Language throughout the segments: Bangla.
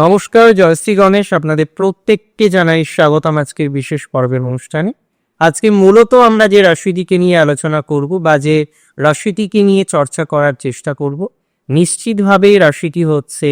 নমস্কার জয়শ্রী গণেশ। আপনাদের প্রত্যেককে জানাই স্বাগতম আজকের বিশেষ পর্বের অনুষ্ঠানে। আজকে মূলত আমরা যে রাশিটিকে নিয়ে আলোচনা করব বা যে রাশিটিকে নিয়ে চর্চা করার চেষ্টা করব, নিশ্চিতভাবেই রাশিটি হচ্ছে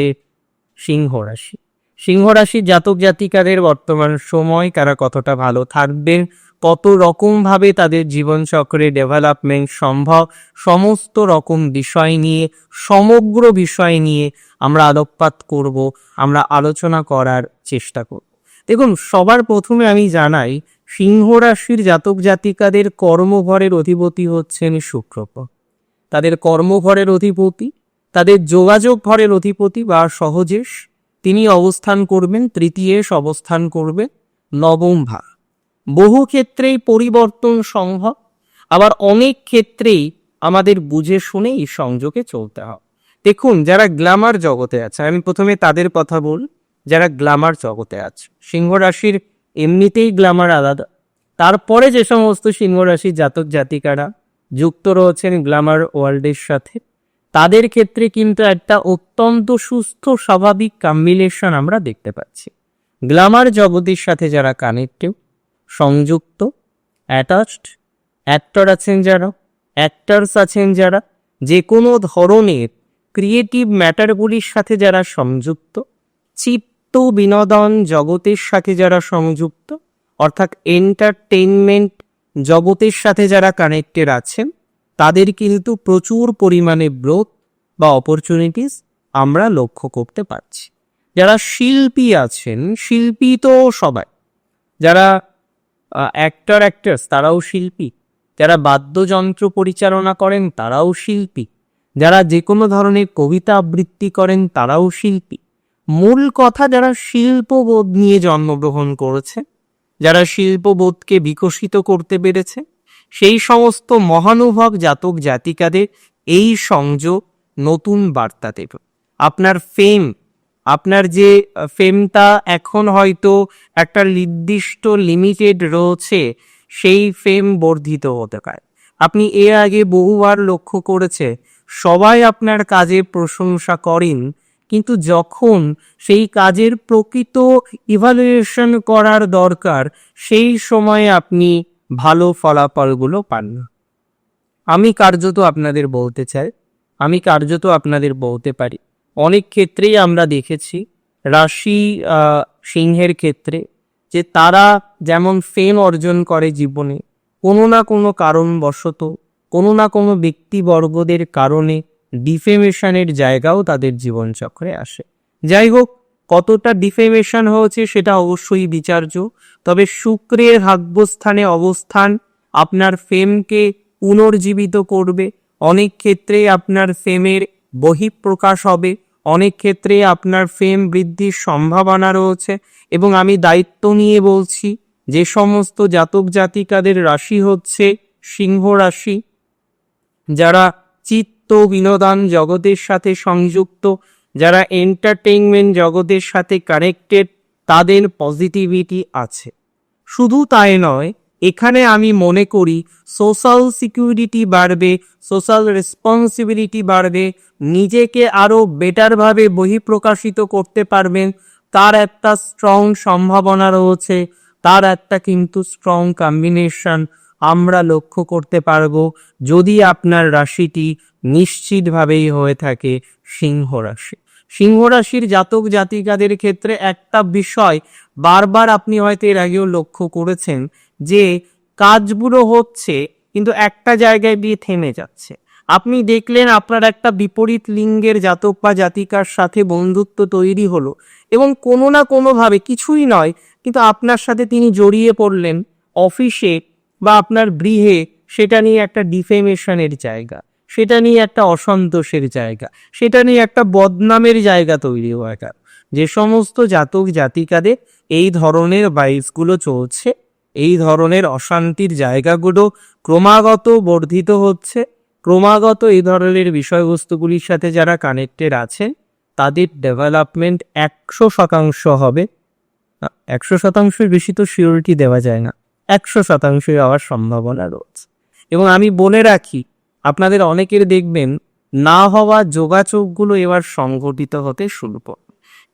সিংহ রাশি। সিংহ রাশির জাতক জাতিকাদের বর্তমান সময় তারা কতটা ভালো থাকবেন কত রকমভাবে তাদের জীবনচক্রে ডেভেলপমেন্ট সম্ভব, সমস্ত রকম বিষয় নিয়ে, সমগ্র বিষয় নিয়ে আমরা আলোকপাত করব, আমরা আলোচনা করার চেষ্টা করব। দেখুন, সবার প্রথমে আমি জানাই, সিংহ রাশির জাতক জাতিকাদের কর্মঘরের অধিপতি হচ্ছেন শুক্রগ্রহ তাদের কর্মঘরের অধিপতি, তাদের যোগাযোগ ঘরের অধিপতি বা সহজেশ, তিনি অবস্থান করবেন, তৃতীয়েশ অবস্থান করবে নবম ভাগ। বহু ক্ষেত্রেই পরিবর্তন সম্ভব, আবার অনেক ক্ষেত্রেই আমাদের বুঝে শুনে এই সংযোগে চলতে হবে দেখুন, যারা গ্ল্যামার জগতে আছে, আমি প্রথমে তাদের কথা বল, যারা গ্ল্যামার জগতে আছে, সিংহ রাশির এমনিতেই গ্ল্যামার আলাদা। তারপরে যে সমস্ত সিংহ রাশির জাতক জাতিকারা যুক্ত রয়েছেন গ্ল্যামার ওয়ার্ল্ডের সাথে, তাদের ক্ষেত্রে কিন্তু একটা অত্যন্ত সুস্থ, স্বাভাবিক কম্বিনেশন আমরা দেখতে পাচ্ছি। গ্ল্যামার জগতের সাথে যারা কানেক্টেড সংযুক্ত অ্যাটাচড অ্যাক্টর আছেন যারা অ্যাক্টার্স আছেন যারা যে কোনো ধরনের ক্রিয়েটিভ ম্যাটারগুলির সাথে যারা সংযুক্ত, চিত্ত বিনোদন জগতের সাথে যারা সংযুক্ত, অর্থাৎ এন্টারটেইনমেন্ট জগতের সাথে যারা কানেক্টেড আছেন, তাদের কিন্তু প্রচুর পরিমাণে গ্রোথ বা অপরচুনিটিস আমরা লক্ষ্য করতে পারছি। যারা শিল্পী আছেন, শিল্পী তো সবাই, যারা অ্যাক্টর অ্যাক্টার্স তারাও শিল্পী। যারা বাদ্যযন্ত্র পরিচালনা করেন, তারাও শিল্পী। যারা যে কোনো ধরনের কবিতা আবৃত্তি করেন, তারাও শিল্পী। মূল কথা, যারা শিল্পবোধ নিয়ে জন্মগ্রহণ করেছে, যারা শিল্পবোধকে বিকশিত করতে পেরেছে, সেই সমস্ত মহানুভব জাতক জাতিকাদের এই সংযোগ নতুন বার্তা দেবে আপনার ফেম আপনার যে ফেমটা এখন হয়তো একটা নির্দিষ্ট লিমিটেড রয়েছে, সেই ফেম বর্ধিত হতে পারে। আপনি এর আগে বহুবার লক্ষ্য করেছে, সবাই আপনার কাজের প্রশংসা করেন, কিন্তু যখন সেই কাজের প্রকৃত ইভালুয়েশন করার দরকার, সেই সময়ে আপনি ভালো ফলাফলগুলো পান না। আমি কার্যত আপনাদের বলতে চাই, আমি কার্যত আপনাদের বলতে পারি অনেক ক্ষেত্রেই আমরা দেখেছি, রাশি সিংহের ক্ষেত্রে, যে তারা যেমন ফেম অর্জন করে জীবনে, কোনো না কোনো কারণবশত, কোনো না কোনো ব্যক্তিবর্গদের কারণে ডিফেমেশনের জায়গাও তাদের জীবনচক্রে আসে। যাই হোক, কতটা ডিফেমেশন হয়েছে সেটা অবশ্যই বিচার্য, তবে শুক্রের ভাগ্যস্থানে অবস্থান আপনার ফেমকে পুনর্জীবিত করবে, অনেক ক্ষেত্রে আপনার ফেমের বহিঃপ্রকাশ হবে অনেক ক্ষেত্রে আপনার ফেম বৃদ্ধির সম্ভাবনা রয়েছে এবং আমি দায়িত্ব নিয়ে বলছি, যে সমস্ত জাতক জাতিকাদের রাশি হচ্ছে সিংহ রাশি। যারা চিত্ত বিনোদন জগতের সাথে সংযুক্ত, যারা এন্টারটেইনমেন্ট জগতের সাথে কানেক্টেড তাদের পজিটিভিটি আছে। শুধু তাই নয় এখানে আমি মনে করি সোশ্যাল সিকিউরিটি বাড়বে সোশ্যাল রেসপন্সিবিলিটি বাড়বে, নিজেকে আরও বেটারভাবে বহিঃপ্রকাশিত করতে পারবেন, তার একটা স্ট্রং সম্ভাবনা রয়েছে, তার একটা কিন্তু স্ট্রং কম্বিনেশন আমরা লক্ষ্য করতে পারব, যদি আপনার রাশিটি নিশ্চিতভাবেই হয়ে থাকে সিংহ রাশি। সিংহ রাশির জাতক জাতিকাদের ক্ষেত্রে একটা বিষয় বারবার আপনি হয়তো এর আগেও লক্ষ্য করেছেন যে কাজগুলো হচ্ছে কিন্তু একটা জায়গায় গিয়ে থেমে যাচ্ছে। আপনি দেখলেন আপনার একটা বিপরীত লিঙ্গের জাতক বা জাতিকার সাথে বন্ধুত্ব তৈরি হলো এবং কোনো না কোনোভাবে, কিছুই নয়, কিন্তু আপনার সাথে তিনি জড়িয়ে পড়লেন অফিসে বা আপনার গৃহে, সেটা নিয়ে একটা ডিফেমেশনের জায়গা, সেটা নিয়ে একটা অসন্তোষের জায়গা, সেটা নিয়ে একটা বদনামের জায়গা তৈরি হয়ে গেল। যে সমস্ত জাতক জাতিকাদের এই ধরনের বাইসগুলো চলছে এই ধরনের অশান্তির জায়গাগুলো ক্রমাগত বর্ধিত হচ্ছে। ক্রমাগত এই ধরনের বিষয়বস্তুগুলির সাথে যারা কানেক্টেড আছেন, তাদের ডেভেলপমেন্ট একশো শতাংশ হবে। একশো শতাংশের বেশি তো সিওরিটি দেওয়া যায় না। একশো শতাংশই হওয়ার সম্ভাবনা রয়েছে। এবং আমি বলে রাখি, আপনাদের অনেকের দেখবেন, না হওয়া যোগাযোগগুলো এবার সংঘটিত হতে শুরু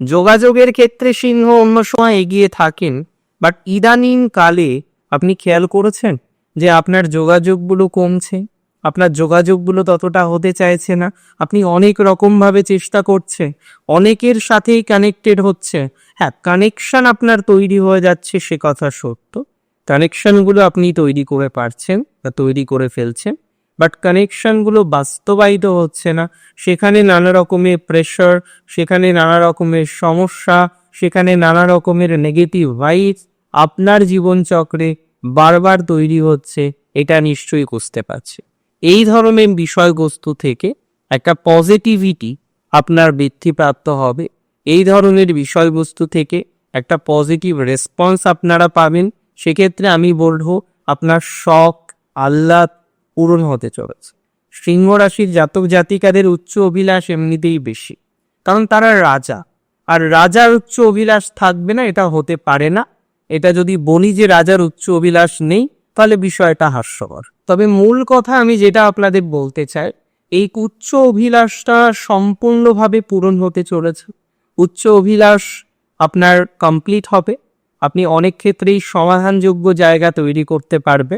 যোগাযোগের ক্ষেত্রে সিংহ অন্য সময় এগিয়ে থাকেন বাট ইদানিং কালে আপনি খেয়াল করেছেন যে আপনার যোগাযোগগুলো কমছে? আপনার যোগাযোগগুলো ততটা হতে চাইছে না। আপনি অনেক রকমভাবে চেষ্টা করছে। অনেকের সাথেই কানেক্টেড হচ্ছে। হ্যাঁ কানেকশন আপনার তৈরি হয়ে যাচ্ছে, সে কথা সত্য। কানেকশনগুলো আপনি তৈরি করে পারছেন বা তৈরি করে ফেলছেন। বাট কানেকশনগুলো বাস্তবায়িত হচ্ছে না। সেখানে নানা রকমের প্রেশার সেখানে নানা রকমের সমস্যা, সেখানে নানা রকমের নেগেটিভ ভাইবস আপনার জীবনচক্রে বারবার তৈরি হচ্ছে, এটা নিশ্চয়ই বুঝতে পারছে। এই ধরনের বিষয়বস্তু থেকে একটা পজিটিভিটি আপনার বৃদ্ধিপ্রাপ্ত হবে। এই ধরনের বিষয়বস্তু থেকে একটা পজিটিভ রেসপন্স আপনারা পাবেন। সেক্ষেত্রে আমি বলব, আপনার শখ, আহ্লাদ পূরণ হতে চলেছে। সিংহ রাশির জাতক জাতিকাদের উচ্চ অভিলাষ এমনিতেই বেশি। কারণ তারা রাজা। আর রাজার উচ্চ অভিলাষ থাকবে না, এটা হতে পারে না। এটা যদি বলি যে রাজার উচ্চ অভিলাষ নেই, তাহলে বিষয়টা হাস্যকর। তবে মূল কথা আমি যেটা আপনাদের বলতে চাই, এই উচ্চ অভিলাষটা সম্পূর্ণভাবে পূরণ হতে চলেছে। উচ্চ অভিলাষ আপনার কমপ্লিট হবে। আপনি অনেক ক্ষেত্রেই সমাধানযোগ্য জায়গা তৈরি করতে পারবে।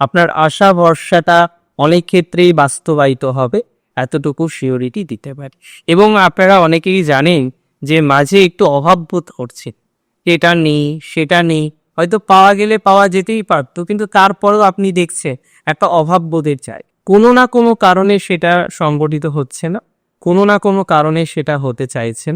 আপনার আশা ভরসাটা অনেক ক্ষেত্রেই বাস্তবায়িত হবে। এতটুকু সিওরিটি দিতে পারে এবং আপনারা অনেকেই জানেন যে মাঝে একটু অভাববোধ করছে এটা নেই, সেটা নেই। হয়তো পাওয়া গেলে পাওয়া যেতেই পারতো কিন্তু তারপরেও আপনি দেখছেন একটা অভাববোধের চাই কোনো না কোনো কারণে সেটা সংগঠিত হচ্ছে না, কোনো না কোনো কারণে সেটা হতে চাইছেন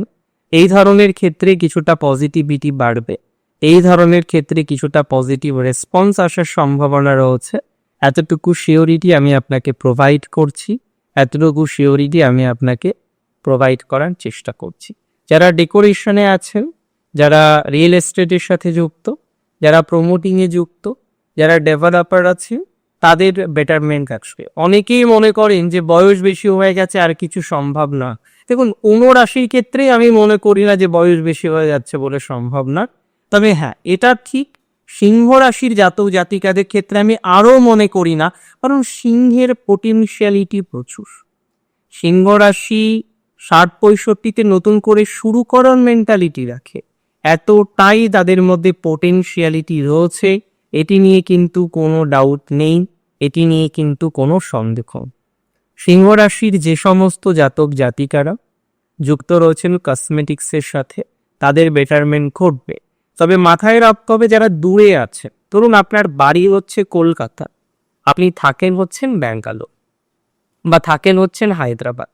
এই ধরনের ক্ষেত্রে কিছুটা পজিটিভিটি বাড়বে, এই ধরনের ক্ষেত্রে কিছুটা পজিটিভ রেসপন্স আসার সম্ভাবনা রয়েছে। এতটুকু শিওরিটি আমি আপনাকে প্রোভাইড করছি, এতটুকু শিওরিটি আমি আপনাকে প্রোভাইড করার চেষ্টা করছি। যারা ডেকোরেশনে আছেন যারা রিয়েল এস্টেটের সাথে যুক্ত, যারা প্রমোটিংয়ে যুক্ত, যারা ডেভেলপার আছে, তাদের বেটারমেন্ট আসবে। অনেকেই মনে করেন যে বয়স বেশি হয়ে গেছে, আর কিছু সম্ভব না। দেখুন কোনো রাশির ক্ষেত্রে আমি মনে করি না যে বয়স বেশি হয়ে যাচ্ছে বলে সম্ভব না। তবে হ্যাঁ এটা ঠিক, সিংহ রাশির জাতক জাতিকাদের ক্ষেত্রে আমি আরও মনে করি না, কারণ সিংহের পোটেনশিয়ালিটি প্রচুর। সিংহ রাশি ষাট পঁয়ষট্টিতে নতুন করে শুরু করার মেন্টালিটি রাখে। এতটাই তাদের মধ্যে পোটেনশিয়ালিটি রয়েছে, এটি নিয়ে কিন্তু কোনো ডাউট নেই, এটি নিয়ে কিন্তু কোনো সন্দেহ। সিংহ রাশির যে সমস্ত জাতক জাতিকারা যুক্ত রয়েছেন কসমেটিক্সের সাথে, তাদের বেটারমেন্ট ঘটবে। তবে মাথায় রাখতে হবে যারা দূরে আছে ধরুন আপনার বাড়ি হচ্ছে কলকাতা, আপনি থাকেন হচ্ছেন ব্যাঙ্গালোর বা থাকেন হচ্ছেন হায়দ্রাবাদ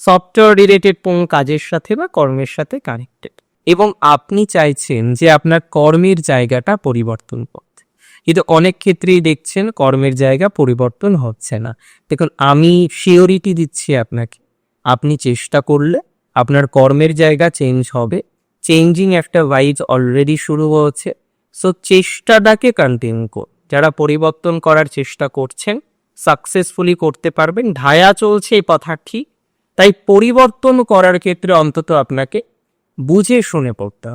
সফটওয়্যার রিলেটেড কোনো কাজের সাথে বা কর্মের সাথে কানেক্টেড এবং আপনি চাইছেন যে আপনার কর্মের জায়গাটা পরিবর্তন করতে। কিন্তু অনেক ক্ষেত্রেই দেখছেন কর্মের জায়গা পরিবর্তন হচ্ছে না। দেখুন, আমি শিওরিটি দিচ্ছি আপনাকে। আপনি চেষ্টা করলে আপনার কর্মের জায়গা চেঞ্জ হবে। চেঞ্জিং একটা ভাইজ অলরেডি শুরু হয়েছে। সো চেষ্টাটাকে কন্টিনিউ কর যারা পরিবর্তন করার চেষ্টা করছেন সাকসেসফুলি করতে পারবেন। ঢায়া চলছে এই কথা ঠিক। তাই পরিবর্তন করার ক্ষেত্রে অন্তত আপনাকে বুঝে শুনে পড়তে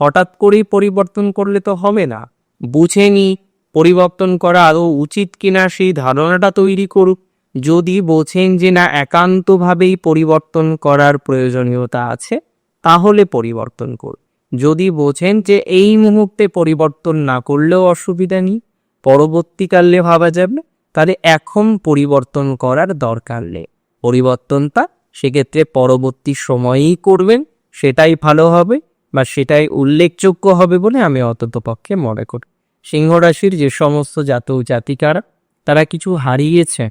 হঠাৎ করেই পরিবর্তন করলে তো হবে না। বুঝে নি, পরিবর্তন করা আদৌ উচিত কিনা সেই ধারণাটা তৈরি করুক। যদি বোঝেন যে না একান্তভাবেই পরিবর্তন করার প্রয়োজনীয়তা আছে, তাহলে পরিবর্তন করুন। যদি বোঝেন যে এই মুহূর্তে পরিবর্তন না করলেও অসুবিধা নেই, পরবর্তীকালে ভাবা যাবে, তাহলে এখন পরিবর্তন করার দরকার নেই। পরিবর্তনটা সেক্ষেত্রে পরবর্তী সময়েই করবেন। সেটাই ভালো হবে বা সেটাই উল্লেখযোগ্য হবে বলে আমি অন্তত পক্ষে মনে করি। সিংহ রাশির যে সমস্ত জাতক জাতিকারা, তারা কিছু হারিয়েছে।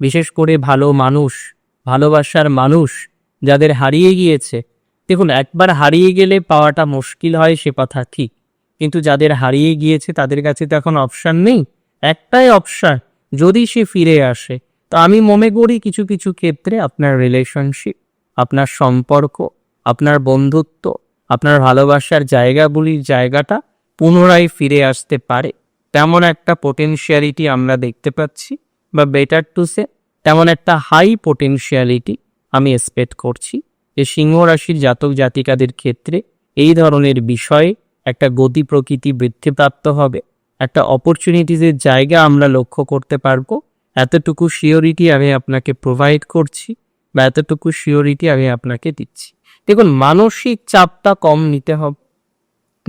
বিশেষ করে ভালো মানুষ, ভালোবাসার মানুষ যাদের হারিয়ে গিয়েছে। দেখুন, একবার হারিয়ে গেলে পাওয়াটা মুশকিল হয়, সে কথা ঠিক। কিন্তু যাদের হারিয়ে গিয়েছে, তাদের কাছে তো এখন অপশান নেই। একটাই অপশান, যদি সে ফিরে আসে। তো আমি মনে করি কিছু কিছু ক্ষেত্রে আপনার রিলেশনশিপ আপনার সম্পর্ক আপনার বন্ধুত্ব, আপনার ভালোবাসার জায়গাগুলির জায়গাটা পুনরায় ফিরে আসতে পারে। তেমন একটা পোটেনশিয়ালিটি আমরা দেখতে পাচ্ছি বা বেটার টু সে তেমন একটা হাই পোটেনশিয়ালিটি আমি এক্সপেক্ট করছি যে সিংহ রাশির জাতক জাতিকাদের ক্ষেত্রে এই ধরনের বিষয়ে একটা গতি প্রকৃতি বৃদ্ধিপ্রাপ্ত হবে। একটা অপরচুনিটিজের জায়গা আমরা লক্ষ্য করতে পারব। এতটুকু শিওরিটি আমি আপনাকে প্রোভাইড করছি বা এতটুকু শিওরিটি আমি আপনাকে দিচ্ছি। দেখুন, মানসিক চাপটা কম নিতে হবে।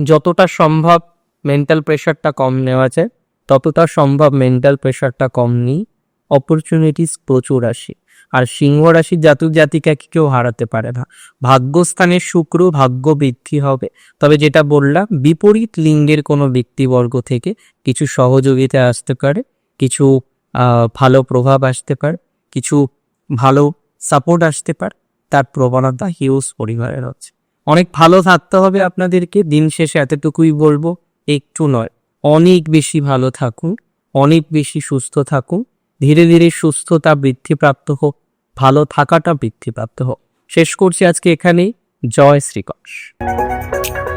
যতটা সম্ভব মেন্টাল প্রেশারটা কম নেওয়া যায়, ততটা সম্ভব মেন্টাল প্রেশারটা কম নিই। অপরচুনিটিস প্রচুর আসে। আর সিংহ রাশির জাতক জাতিকাকে কেউ হারাতে পারে না। ভাগ্যস্থানের শুক্র ভাগ্য বৃদ্ধি হবে। তবে যেটা বললাম, বিপরীত লিঙ্গের কোনো ব্যক্তিবর্গ থেকে কিছু সহযোগিতা আসতে পারে, কিছু ভালো প্রভাব আসতে পারে, কিছু ভালো সাপোর্ট আসতে পারে। তার প্রবণতা হিউজ পরিবারের হচ্ছে। অনেক ভালো থাকতে হবে আপনাদেরকে, দিন শেষে এতটুকুই বলব, একটু নয়, অনেক বেশি ভালো থাকুন, অনেক বেশি সুস্থ থাকুন, ধীরে ধীরে সুস্থতা বৃদ্ধিপ্রাপ্ত হোক, ভালো থাকাটা বৃদ্ধিপ্রাপ্ত হোক। শেষ করছি আজকে এখানেই, জয় শ্রীকৃষ্ণ।